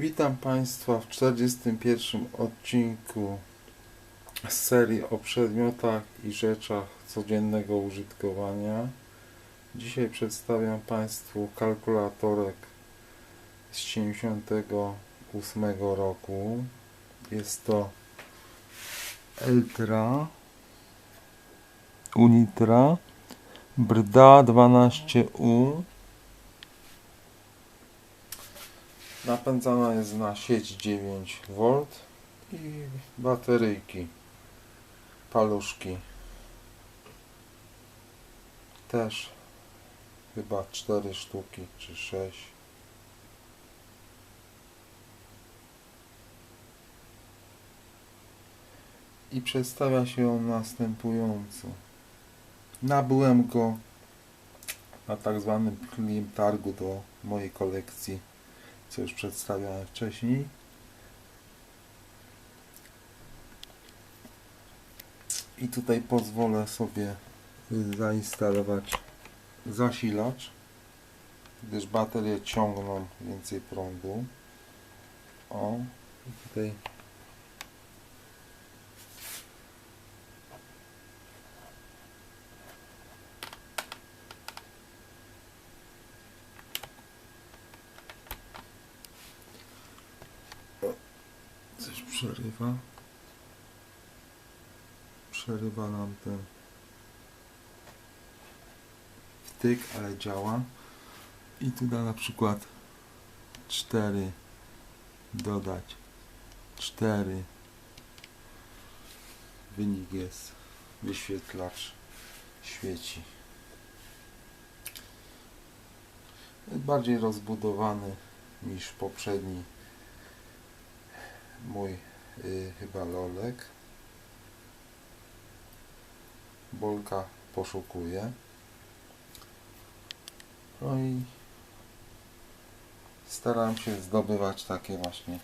Witam Państwa w 41 odcinku z serii o przedmiotach i rzeczach codziennego użytkowania. Dzisiaj przedstawiam Państwu kalkulatorek z 78 roku. Jest to Eltra Unitra Brda 12U Napędzana jest na sieć 9V i bateryjki, paluszki. Też chyba 4 sztuki czy 6. I przedstawia się on następująco. Nabyłem go na tak zwanym targu do mojej kolekcji co już przedstawiałem wcześniej. I tutaj pozwolę sobie zainstalować zasilacz, gdyż baterie ciągną więcej prądu. O, tutaj przerywa. Przerywa nam ten wtyk, ale działa. I tu da na przykład 4 dodać 4 wynik jest wyświetlacz świeci bardziej rozbudowany niż poprzedni mój y, chyba lolek. Bolka poszukuje. No i staram się zdobywać takie właśnie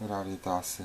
rarytasy